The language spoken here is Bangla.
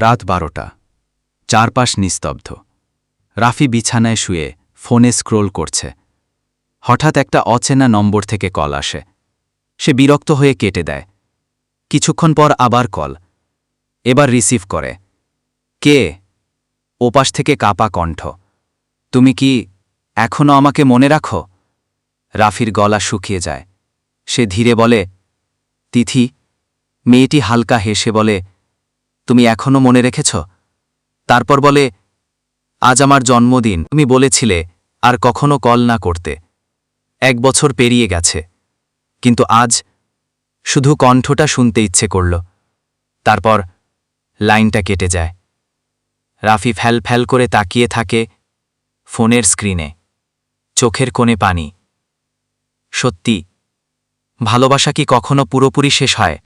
রাত বারোটা। চারপাশ নিস্তব্ধ। রাফি বিছানায় শুয়ে ফোনে স্ক্রোল করছে। হঠাৎ একটা অচেনা নম্বর থেকে কল আসে। সে বিরক্ত হয়ে কেটে দেয়। কিছুক্ষণ পর আবার কল। এবার রিসিভ করে। কে? ওপাশ থেকে কাপা কণ্ঠ। তুমি কি এখনও আমাকে মনে রাখো? রাফির গলা শুকিয়ে যায়। সে ধীরে বলে, তিথি। মেয়েটি হালকা হেসে বলে তুমি এখনও মনে রেখেছ? তারপর বলে, আজ আমার জন্মদিন। তুমি বলেছিলে, আর কখনো কল না করতে। এক বছর পেরিয়ে গেছে। কিন্তু আজ শুধু কণ্ঠটা শুনতে ইচ্ছে করল। তারপর লাইনটা কেটে যায়। রাফি ফ্যাল ফ্যাল করে তাকিয়ে থাকে ফোনের স্ক্রিনে। চোখের কোণে পানি। সত্যি, ভালোবাসা কি কখনো পুরোপুরি শেষ হয়?